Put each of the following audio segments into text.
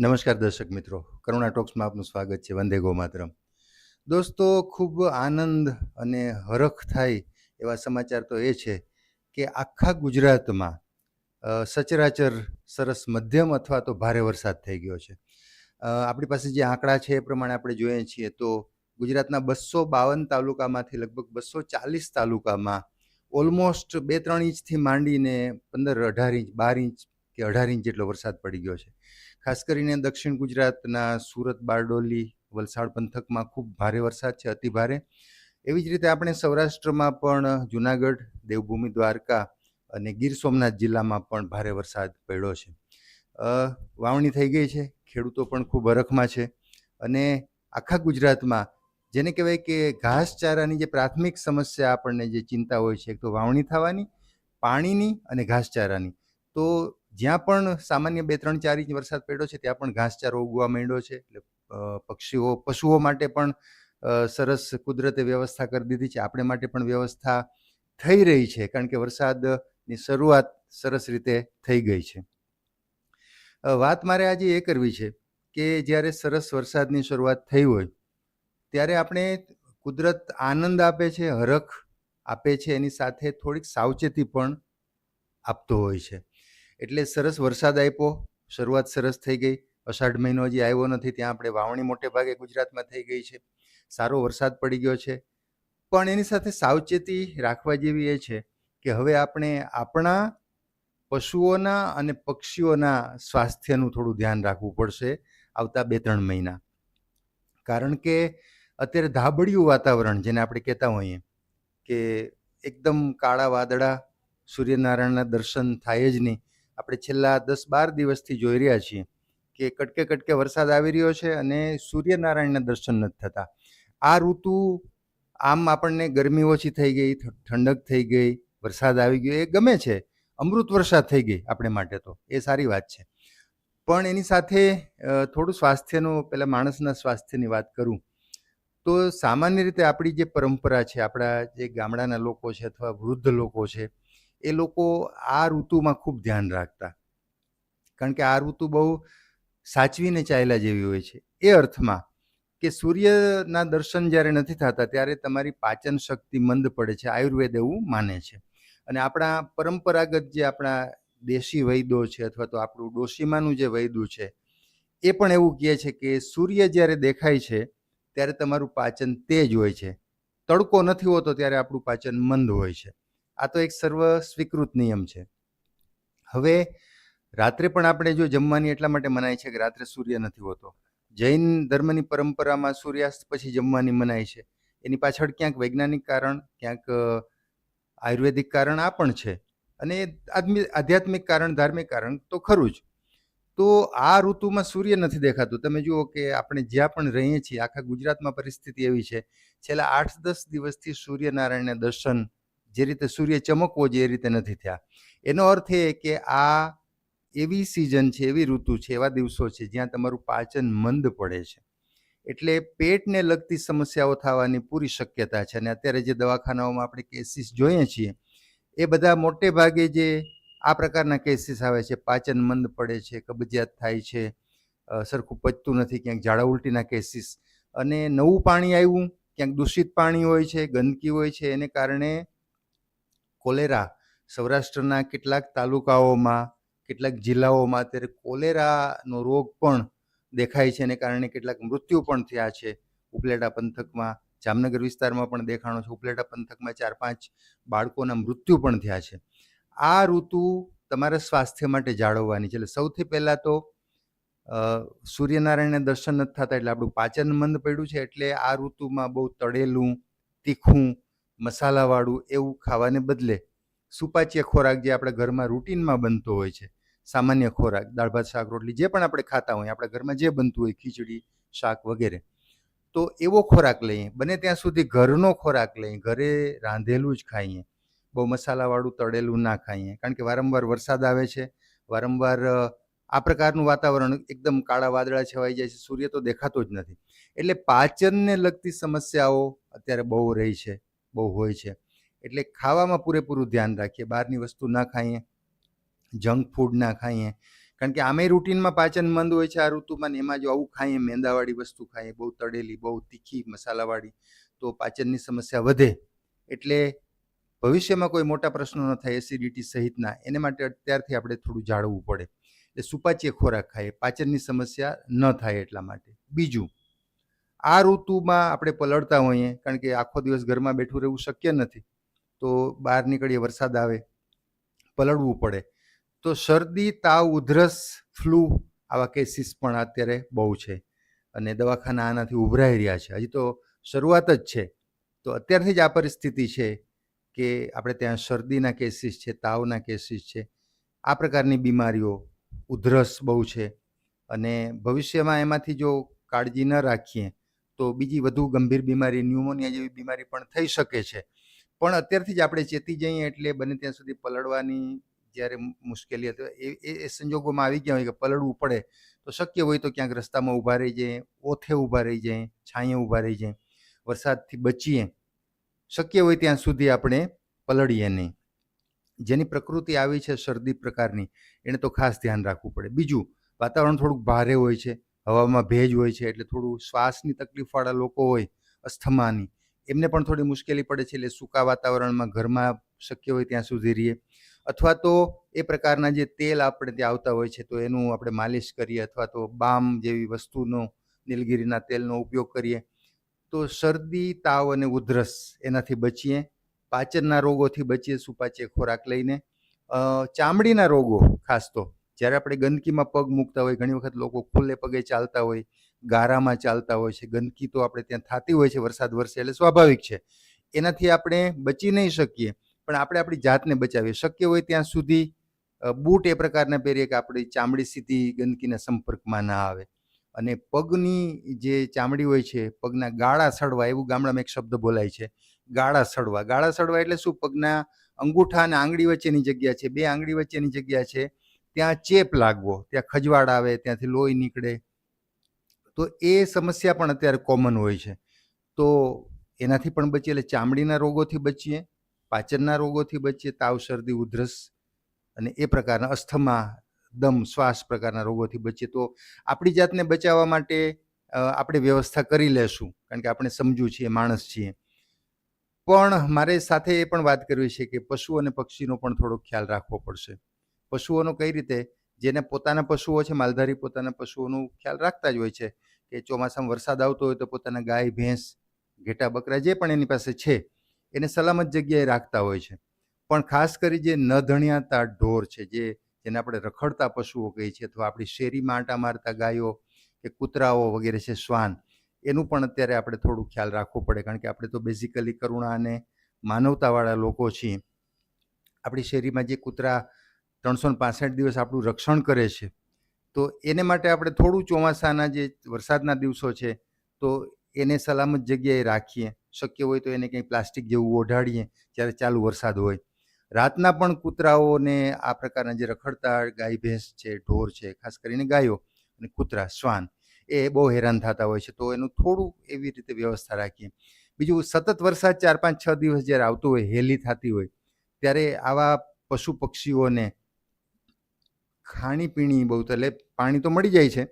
નમસ્કાર દર્શક મિત્રો. કરુણા ટોક્સમાં આપનું સ્વાગત છે. વંદે ગો માતરમ દોસ્તો, ખૂબ આનંદ અને હરખ થાય એવા સમાચાર તો એ છે કે આખા ગુજરાતમાં સચરાચર સરસ મધ્યમ અથવા તો ભારે વરસાદ થઈ ગયો છે. આપણી પાસે જે આંકડા છે એ પ્રમાણે આપણે જોઈએ છીએ તો ગુજરાતના બસો બાવન તાલુકામાંથી લગભગ બસો ચાલીસ તાલુકામાં ઓલમોસ્ટ બે ત્રણ ઇંચથી માંડીને પંદર અઢાર ઇંચ, બાર ઇંચ કે અઢાર ઇંચ જેટલો વરસાદ પડી ગયો છે. ખાસ કરીને દક્ષિણ ગુજરાતના સુરત, બારડોલી, વલસાડ પંથકમાં ખૂબ ભારે વરસાદ છે, અતિ ભારે. એવી જ રીતે આપણે સૌરાષ્ટ્રમાં પણ જુનાગઢ, દેવભૂમિ, દ્વારકા અને ગીર સોમનાથ જિલ્લામાં પણ ભારે વરસાદ પડ્યો છે. વાવણી થઈ ગઈ છે, ખેડૂતો પણ ખૂબ હરખમાં છે અને આખા ગુજરાતમાં જેને કહેવાય કે ઘાસચારાની જે પ્રાથમિક સમસ્યા આપણને જે ચિંતા હોય છે, એક તો વાવણી થવાની, પાણીની અને ઘાસચારાની તો જ્યાં પણ સામાન્ય બે ત્રણ ચાર ઇંચ વરસાદ પડ્યો છે, ત્યાં પણ ઘાસચારો ઉગવા માંડ્યો છે, એટલે પક્ષીઓ, પશુઓ માટે પણ સરસ કુદરતે વ્યવસ્થા કરી દીધી છે. આપણે માટે પણ વ્યવસ્થા થઈ રહી છે, કારણ કે વરસાદની શરૂઆત સરસ રીતે થઈ ગઈ છે. વાત મારે આજે એ કરવી છે કે જ્યારે સરસ વરસાદની શરૂઆત થઈ હોય, ત્યારે આપણે કુદરત આનંદ આપે છે, હરખ આપે છે, એની સાથે થોડીક સાવચેતી પણ આપતો હોય છે. એટલે સરસ વરસાદ આપ્યો શરૂઆત સરસ થઈ ગઈ. અષાઢ મહિનો હજી આવ્યો નથી, ત્યાં આપણે વાવણી મોટે ભાગે ગુજરાતમાં થઈ ગઈ છે. સારો વરસાદ પડી ગયો છે. પણ એની સાથે સાવચેતી રાખવા જેવી એ છે કે હવે આપણે આપણા પશુઓના અને પક્ષીઓના સ્વાસ્થ્યનું થોડું ધ્યાન રાખવું પડશે આવતા બે ત્રણ મહિના. કારણ કે અત્યારે ધાબડિયું વાતાવરણ જેને આપણે કહેતા હોઈએ કે એકદમ કાળા વાદળા, સૂર્યનારાયણના દર્શન થાય જ નહીં. આપણે છેલ્લા દસ બાર દિવસથી જોઈ રહ્યા છીએ કે કટકે કટકે વરસાદ આવી રહ્યો છે અને સૂર્યનારાયણના દર્શન નથી થતા. આ ઋતુ આમ આપણને ગરમી ઓછી થઈ ગઈ ઠંડક થઈ ગઈ, વરસાદ આવી ગયો, એ ગમે છે. અમૃત વરસાદ થઈ ગઈ આપણે માટે તો, એ સારી વાત છે. પણ એની સાથે થોડું સ્વાસ્થ્યનું પહેલાં માણસના સ્વાસ્થ્યની વાત કરું, તો સામાન્ય રીતે આપણી જે પરંપરા છે, આપણા જે ગામડાના લોકો છે અથવા વૃદ્ધ લોકો છે એ લોકો આ ઋતુમાં ખૂબ ધ્યાન રાખતા. કારણ કે આ ઋતુ બહુ સાચવીને ચાલ્યા જેવી હોય છે. એ અર્થમાં કે સૂર્યના દર્શન જ્યારે નથી થતા ત્યારે તમારી પાચન શક્તિ મંદ પડે છે, આયુર્વેદ એવું માને છે. અને આપણા પરંપરાગત જે આપણા દેશી વૈદો છે અથવા તો આપણું ડોશીમાનું જે વૈદું છે, એ પણ એવું કહે છે કે સૂર્ય જ્યારે દેખાય છે ત્યારે તમારું પાચન તેજ હોય છે. તડકો નથી હોતો ત્યારે આપણું પાચન મંદ હોય છે. આ તો એક સર્વ સ્વીકૃત નિયમ છે. હવે રાત્રે પણ આપણે જો જમવાની એટલા માટે મનાય છે કે રાત્રે સૂર્ય નથી હોતો. જૈન ધર્મની પરંપરામાં સૂર્યાસ્ત પછી જમવાની મનાય છે. એની પાછળ ક્યાંક વૈજ્ઞાનિક કારણ, ક્યાંક આયુર્વેદિક કારણ આ પણ છે. અને આધ્યાત્મિક કારણ, ધાર્મિક કારણ તો ખરું જ. તો આ ઋતુમાં સૂર્ય નથી દેખાતું. તમે જુઓ કે આપણે જ્યાં પણ રહીએ છીએ, આખા ગુજરાતમાં પરિસ્થિતિ એવી છે. છેલ્લા આઠ દસ દિવસથી સૂર્યનારાયણના દર્શન જે રીતે સૂર્ય ચમકવો એ રીતે નથી થયા. એનો અર્થ એ કે આ એવી સિઝન છે, એવી ઋતુ છે, એવા દિવસો છે જ્યાં તમારું પાચન મંદ પડે છે. એટલે પેટને લગતી સમસ્યાઓ થવાની પૂરી શક્યતા છે. અને અત્યારે જે દવાખાનાઓમાં આપણે કેસીસ જોઈએ છીએ, એ બધા મોટે ભાગે જે આ પ્રકારના કેસીસ આવે છે, પાચન મંદ પડે છે, કબજિયાત થાય છે સરખું પચતું નથી, ક્યાંક ઝાડા ઉલટીના કેસીસ અને નવું પાણી આવ્યું, ક્યાંક દૂષિત પાણી હોય છે, ગંદકી હોય છે, એને કારણે કોલેરા સૌરાષ્ટ્રના કેટલાક તાલુકાઓમાં, કેટલાક જિલ્લાઓમાં અત્યારે કોલેરાનો રોગ પણ દેખાય છે એને કારણે કેટલાક મૃત્યુ પણ થયા છે. ઉપલેટા પંથકમાં, જામનગર વિસ્તારમાં પણ દેખાણો છે. ઉપલેટા પંથકમાં ચાર પાંચ બાળકોના મૃત્યુ પણ થયા છે. આ ઋતુ તમારા સ્વાસ્થ્ય માટે જાળવવાની છે. એટલે સૌથી પહેલાં તો સૂર્યનારાયણને દર્શન નથી થતા એટલે આપણું પાચન મંદ પડ્યું છે. એટલે આ ઋતુમાં બહુ તળેલું, તીખું મસાલાવાળું એવું ખાવાને બદલે સુપાચ્ય ખોરાક જે આપણા ઘરમાં રૂટીનમાં બનતો હોય છે, સામાન્ય ખોરાક, દાળ ભાત, શાક, રોટલી જે પણ આપણે ખાતા હોઈએ આપણા ઘરમાં જે બનતું હોય, ખીચડી, શાક વગેરે, તો એવો ખોરાક લઈએ, બને ત્યાં સુધી ઘરનો ખોરાક લઈએ, ઘરે રાંધેલું જ ખાઈએ, બહુ મસાલાવાળું તળેલું ના ખાઈએ, કારણ કે વારંવાર વરસાદ આવે છે, વારંવાર આ પ્રકારનું વાતાવરણ એકદમ કાળા વાદળા છવાઈ જાય છે, સૂર્ય તો દેખાતો જ નથી, એટલે પાચનને લગતી સમસ્યાઓ અત્યારે બહુ રહી છે. બહુ હોય છે. એટલે ખાવામાં પૂરેપૂરું ધ્યાન રાખીએ, બહારની વસ્તુ ના ખાઈએ, જંક ફૂડ ના ખાઈએ. કારણ કે આમે રૂટીનમાં પાચન મંદ હોય છે આ ઋતુમાં એમાં જો આવું ખાઈએ, મેંદાવાળી વસ્તુ ખાઈએ, બહુ તળેલી, બહુ તીખી મસાલાવાળી, તો પાચનની સમસ્યા વધે. એટલે ભવિષ્યમાં કોઈ મોટા પ્રશ્નો ન થાય એસિડિટી સહિતના, એને માટે અત્યારથી આપણે થોડું જાળવવું પડે. એટલે સુપાચ્ય ખોરાક ખાઈએ, પાચનની સમસ્યા ન થાય એટલા માટે. બીજું આ ઋતુમાં આપણે પલળતા હોઈએ, કારણ કે આખો દિવસ ઘરમાં બેઠું રહેવું શક્ય નથી, તો બહાર નીકળીએ, વરસાદ આવે, પલળવું પડે. તો શરદી, તાવ, ઉધરસ, ફ્લૂ આવા કેસીસ પણ અત્યારે બહુ છે અને દવાખાના આનાથી ઉભરાઈ રહ્યા છે. હજી તો શરૂઆત જ છે. તો અત્યારથી જ આ પરિસ્થિતિ છે કે આપણે ત્યાં શરદીના કેસીસ છે, તાવના કેસીસ છે, આ પ્રકારની બીમારીઓ, ઉધરસ બહુ છે અને ભવિષ્યમાં એમાંથી જો કાળજી ન રાખીએ તો બીજી વધુ ગંભીર બીમારી, ન્યુમોનિયા જેવી બીમારી પણ થઈ શકે છે. પણ અત્યારથી જ આપણે ચેતી જઈએ એટલે બને ત્યાં સુધી પલળવાની જ્યારે મુશ્કેલી હતી, એ એ સંજોગોમાં આવી ગયા હોય કે પલળવું પડે, તો શક્ય હોય તો ક્યાંક રસ્તામાં ઊભા રહી જાય ઓથે ઊભા રહી જાય છાંયે ઊભા રહી જાય વરસાદથી બચીએ. શક્ય હોય ત્યાં સુધી આપણે પલળીએ નહીં. જેની પ્રકૃતિ આવી છે શરદી પ્રકારની, એને તો ખાસ ધ્યાન રાખવું પડે. બીજું, વાતાવરણ થોડુંક ભારે હોય છે હવામાં ભેજ હોય છે એટલે થોડું શ્વાસની તકલીફવાળા લોકો હોય, અસ્થમાની, એમને પણ થોડી મુશ્કેલી પડે છે એટલે સૂકા વાતાવરણમાં ઘરમાં શક્ય હોય ત્યાં સુધી રહીએ. અથવા તો એ પ્રકારના જે તેલ આપણે ત્યાં આવતા હોય છે તો એનું આપણે માલિશ કરીએ અથવા તો બામ જેવી વસ્તુનો, નીલગીરીના તેલનો ઉપયોગ કરીએ. તો શરદી, તાવ અને ઉધરસ એનાથી બચીએ. પાચનના રોગોથી બચીએ, સુપાચ્ય ખોરાક લઈને. ચામડીના રોગો ખાસ તો. જ્યારે આપણે ગંદકીમાં પગ મૂકતા હોય, ઘણી વખત લોકો ખુલ્લે પગે ચાલતા હોય, ગારામાં ચાલતા હોય છે, ગંદકી તો આપણે ત્યાં થતી હોય છે વરસાદ વરસે એટલે સ્વાભાવિક છે. એનાથી આપણે બચી નહીં શકીએ, પણ આપણે આપણી જાતને બચાવીએ. શક્ય હોય ત્યાં સુધી બૂટ એ પ્રકારના પહેરીએ કે આપણી ચામડી સીધી ગંદકીના સંપર્કમાં ના આવે. અને પગની જે ચામડી હોય છે, પગના ગાળા સડવા એવું ગામડામાં એક શબ્દ બોલાય છે, ગાળા સડવા ગાળા સડવા એટલે શું? પગના અંગૂઠા અને આંગળી વચ્ચેની જગ્યા છે. બે આંગળી વચ્ચેની જગ્યા છે. ત્યાં ચેપ લાગવો, ત્યાં ખજવાળ આવે, ત્યાંથી લોહી નીકળે. તો એ સમસ્યા પણ અત્યારે કોમન હોય છે. તો એનાથી પણ બચીએ, એટલે ચામડીના રોગોથી બચીએ, પાચનના રોગોથી બચીએ, તાવ, શરદી, ઉધરસ અને એ પ્રકારના અસ્થમા, દમ, શ્વાસ પ્રકારના રોગોથી બચીએ. તો આપણી જાતને બચાવવા માટે આપણે વ્યવસ્થા કરી લેશું, કારણ કે આપણે સમજુ છીએ, માણસ છીએ. પણ મારે સાથે એ પણ વાત કરવી છે કે પશુ અને પક્ષીનો પણ થોડો ખ્યાલ રાખવો પડશે. પશુઓનો કઈ રીતે, જેને પોતાના પશુઓ છે, માલધારી પોતાના પશુઓનું ખ્યાલ રાખતા જ હોય છે કે ચોમાસામાં વરસાદ આવતો હોય તો પોતાના ગાય, ભેંસ, ઘેટા, બકરા જે પણ એની પાસે છે, એને સલામત જગ્યાએ રાખતા હોય છે. પણ ખાસ કરી જે ન ધણ્યાતા ઢોર છે, જે, જેને આપણે રખડતા પશુઓ કહીએ છીએ અથવા આપણી શેરીમાં આંટા મારતા ગાયો કે કૂતરાઓ વગેરે છે, શ્વાન, એનું પણ અત્યારે આપણે થોડું ખ્યાલ રાખવો પડે. કારણ કે આપણે તો બેઝિકલી કરુણા અને માનવતાવાળા લોકો છીએ. આપણી શેરીમાં જે કૂતરા ત્રણસો પાસઠ દિવસ આપણું રક્ષણ કરે છે. તો એને માટે આપણે થોડું ચોમાસાના જે વરસાદના દિવસો છે, તો એને સલામત જગ્યાએ રાખીએ. શક્ય હોય તો એને કંઈ પ્લાસ્ટિક જેવું ઓઢાડીએ જ્યારે ચાલુ વરસાદ હોય. રાતના પણ કૂતરાઓને આ પ્રકારના જે રખડતા ગાય, ભેંસ છે, ઢોર છે, ખાસ કરીને ગાયો અને કૂતરા, શ્વાન, એ બહુ હેરાન થતા હોય છે. તો એનું થોડું એવી રીતે વ્યવસ્થા રાખીએ. બીજું, સતત વરસાદ ચાર પાંચ છ દિવસ જ્યારે આવતો હોય હેલી થતી હોય, ત્યારે આવા પશુ પક્ષીઓને ખાણીપીણી બહુ એટલે પાણી તો મળી જાય છે,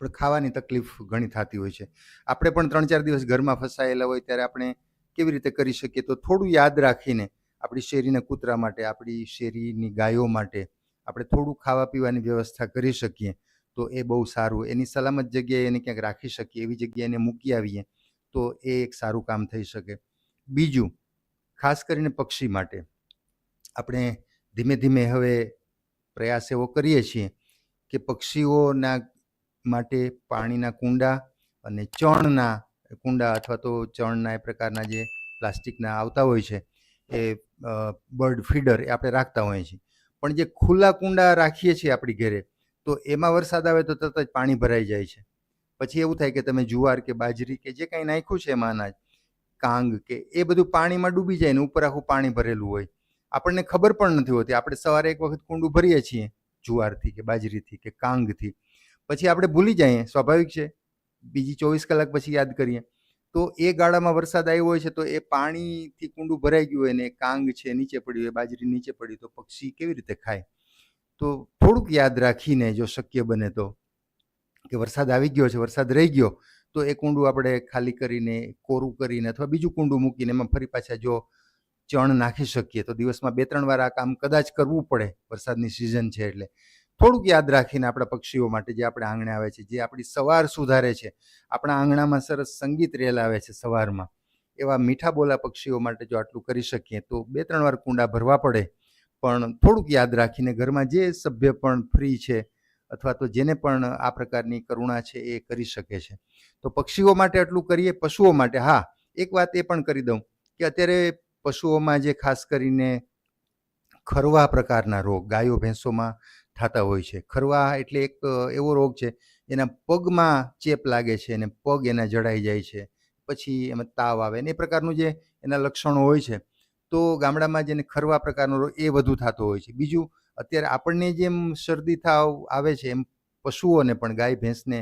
પણ ખાવાની તકલીફ ઘણી થતી હોય છે. આપણે પણ ત્રણ ચાર દિવસ ઘરમાં ફસાયેલા હોય ત્યારે આપણે કેવી રીતે કરી શકીએ? તો થોડું યાદ રાખીને આપણી શેરીના કૂતરા માટે, આપણી શેરીની ગાયો માટે આપણે થોડું ખાવા પીવાની વ્યવસ્થા કરી શકીએ. તો એ બહુ સારું. એની સલામત જગ્યાએ એને ક્યાંક રાખી શકીએ, એવી જગ્યાએ એને મૂકી આવીએ, તો એ એક સારું કામ થઈ શકે. બીજું, ખાસ કરીને પક્ષી માટે. આપણે ધીમે ધીમે હવે પ્રયાસ એવો કરીએ છીએ કે પક્ષીઓના માટે પાણીના કુંડા અને ચણના કુંડા અથવા તો ચણના એ પ્રકારના જે પ્લાસ્ટિકના આવતા હોય છે, એ બર્ડ ફીડર એ આપણે રાખતા હોઈએ છીએ. પણ જે ખુલ્લા કુંડા રાખીએ છીએ આપણી ઘરે, તો એમાં વરસાદ આવે તો તરત જ પાણી ભરાઈ જાય છે. પછી એવું થાય કે તમે જુવાર કે બાજરી કે જે કાંઈ નાખ્યું છે એમાં અનાજ, કાંગ કે એ બધું પાણીમાં ડૂબી જાય ને ઉપર આખું પાણી ભરેલું હોય. આપણને ખબર પણ નથી હોતી. આપણે સવારે એક વખત કુંડું ભરીએ છીએ, જુવારથી કે બાજરીથી કે કાંગથી. પછી આપણે ભૂલી જઈએ, સ્વાભાવિક છે. બીજી ચોવીસ કલાક પછી યાદ કરીએ. તો એ ગાળામાં વરસાદ આવ્યો હોય છે, તો એ પાણીથી કુંડું ભરાઈ ગયું હોય ને કાંગ છે, નીચે પડ્યું હોય, બાજરી નીચે પડી તો પક્ષી કેવી રીતે ખાય? તો થોડુંક યાદ રાખીને જો શક્ય બને તો, કે વરસાદ આવી ગયો છે, વરસાદ રહી ગયો, તો એ કુંડું આપણે ખાલી કરીને, કોરું કરીને અથવા બીજું કુંડું મૂકીને એમાં ફરી પાછા જો ચણ નાખી શકીએ તો દિવસમાં બે ત્રણ વાર આ કામ કદાચ કરવું પડે, વરસાદની સિઝન છે એટલે. થોડુંક યાદ રાખીને આપણા પક્ષીઓ માટે જે આપણે આંગણે આવે છે, જે આપણી સવાર સુધારે છે, આપણા આંગણામાં સરસ સંગીત રેલ આવે છે સવારમાં, એવા મીઠા બોલા પક્ષીઓ માટે જો આટલું કરી શકીએ તો બે ત્રણ વાર કુંડા ભરવા પડે. પણ થોડુંક યાદ રાખીને ઘરમાં જે સભ્ય પણ ફ્રી છે અથવા તો જેને પણ આ પ્રકારની કરુણા છે એ કરી શકે છે. તો પક્ષીઓ માટે આટલું કરીએ, પશુઓ માટે હા, એક વાત એ પણ કરી દઉં કે અત્યારે પશુઓમાં જે ખાસ કરીને ખરવા પ્રકારના રોગ, ગાયો ભેંસોમાં થતા હોય છે. ખરવા એટલે એક એવો રોગ છે, એના પગમાં ચેપ લાગે છે અને પગ એના જડાઈ જાય છે. પછી એમાં તાવ આવે ને એ પ્રકારનું જે એના લક્ષણો હોય છે, તો ગામડામાં જેને ખરવા પ્રકારનો રોગ એ વધુ થતો હોય છે. બીજું, અત્યારે આપણને જેમ શરદી થાવ આવે છે, એમ પશુઓને પણ, ગાય ભેંસને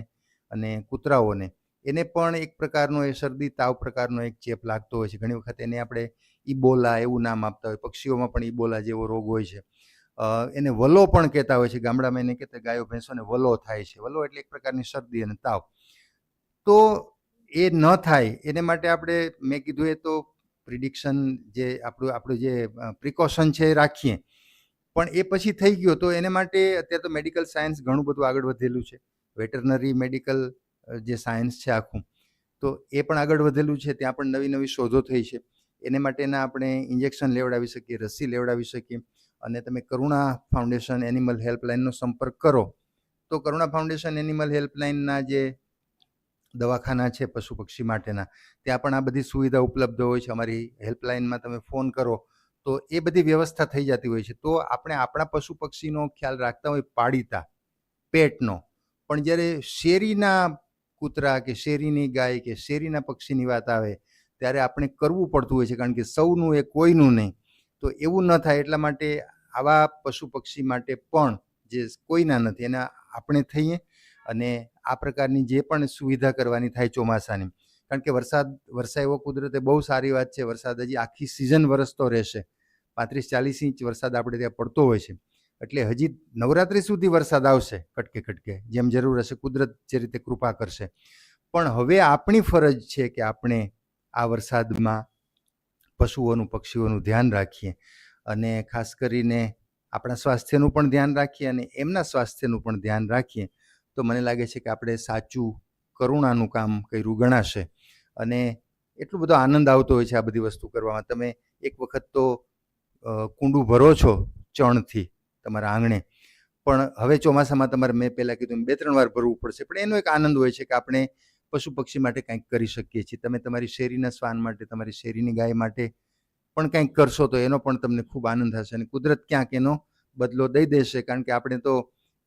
અને કૂતરાઓને, એને પણ એક પ્રકારનો એ શરદી, તાવ પ્રકારનો એક ચેપ લાગતો હોય છે. ઘણી વખત એને આપણે ઈબોલા એવું નામ આપતા હોય, પક્ષીઓમાં પણ ઈબોલા જેવો રોગ હોય છે. એને વલો પણ કહેતા હોય છે. ગામડામાં એને કહેતા ગાયો, ભેંસોને વલો થાય છે. વલો એટલે એક પ્રકારની શરદી અને તાવ. તો એ ન થાય, એને માટે આપણે મેં કીધું એ તો પ્રિડિક્શન જે આપણું આપણું જે પ્રિકોશન છે એ રાખીએ. પણ એ પછી થઈ ગયો તો એને માટે અત્યારે તો મેડિકલ સાયન્સ ઘણું બધું આગળ વધેલું છે. વેટરનરી મેડિકલ જે સાયન્સ છે આખું, તો એ પણ આગળ વધેલું છે. ત્યાં પણ નવી નવી શોધો થઈ છે. એને માટેના આપણે ઇન્જેક્શન લેવડાવી શકીએ, રસી લેવડાવી શકીએ અને તમે કરુણા ફાઉન્ડેશન એનિમલ હેલ્પલાઇનનો સંપર્ક કરો. તો કરુણા ફાઉન્ડેશન એનિમલ હેલ્પલાઇનના જે દવાખાના છે પશુ પક્ષી માટેના, ત્યાં પણ આ બધી સુવિધા ઉપલબ્ધ હોય છે. અમારી હેલ્પલાઇનમાં તમે ફોન કરો તો એ બધી વ્યવસ્થા થઈ જતી હોય છે. તો આપણે આપણા પશુ પક્ષીનો ખ્યાલ રાખતા હોય પાડીતા પેટનો. પણ જ્યારે શેરીના કૂતરા કે શેરીની ગાય કે શેરીના પક્ષીની વાત આવે ત્યારે આપણે કરવું પડતું હોય છે, કારણ કે સૌનું એ કોઈનું નહીં. તો એવું ન થાય એટલા માટે આવા પશુ પક્ષી માટે પણ જે કોઈના નથી, એના આપણે થઈએ અને આ પ્રકારની જે પણ સુવિધા કરવાની થાય ચોમાસાની. કારણ કે વરસાદ વરસાયો કુદરતે બહુ સારી વાત છે, વરસાદ હજી આખી સિઝન વરસતો રહેશે. પાંત્રીસ, ચાલીસ ઇંચ વરસાદ આપણે ત્યાં પડતો હોય છે. એટલે હજી નવરાત્રિ સુધી વરસાદ આવશે, કટકે કટકે, જેમ જરૂર હશે કુદરત જે રીતે કૃપા કરશે. પણ હવે આપણી ફરજ છે કે આપણે આ વરસાદમાં પશુઓનું, પક્ષીઓનું ધ્યાન રાખીએ અને ખાસ કરીને આપણા સ્વાસ્થ્યનું પણ ધ્યાન રાખીએ અને એમના સ્વાસ્થ્યનું પણ ધ્યાન રાખીએ, તો મને લાગે છે કે આપણે સાચું કરુણાનું કામ કર્યું ગણાશે. અને એટલો બધો આનંદ આવતો હોય છે આ બધી વસ્તુ કરવામાં. તમે એક વખત તો કુંડું ભરો છો ચણથી તમારા આંગણે, પણ હવે ચોમાસામાં તમારે મેં પહેલાં કીધું બે ત્રણ વાર ભરવું પડશે. પણ એનો એક આનંદ હોય છે કે આપણે પશુ પક્ષી માટે કંઈક કરી શકીએ છીએ. તમે તમારી શેરીના શ્વાન માટે, તમારી શેરીની ગાય માટે પણ કંઈક કરશો તો એનો પણ તમને ખૂબ આનંદ થશે અને કુદરત ક્યાંક એનો બદલો દઈ દેશે કારણ કે આપણે તો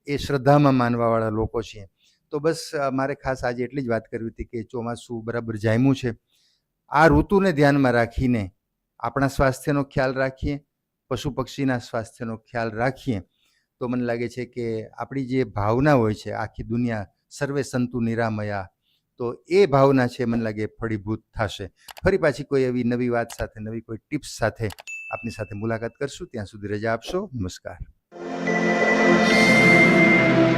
એ શ્રદ્ધામાં માનવાવાળા લોકો છીએ. તો બસ મારે ખાસ આજે એટલી જ વાત કરવી હતી કે ચોમાસું બરાબર જામ્યું છે. આ ઋતુને ધ્યાનમાં રાખીને આપણા સ્વાસ્થ્યનો ખ્યાલ રાખીએ પશુ પક્ષીના સ્વાસ્થ્યનો ખ્યાલ રાખીએ. તો મને લાગે છે કે આપણી જે ભાવના હોય છે, આખી દુનિયા સર્વે સંતુ નિરામયા તો એ ભાવના છે, મને લાગે ફળીભૂત થશે. ફરી પાછી કોઈ એવી નવી વાત સાથે, નવી કોઈ ટિપ્સ સાથે આપની સાથે મુલાકાત કરશું. ત્યાં સુધી રજા આપશો. નમસ્કાર.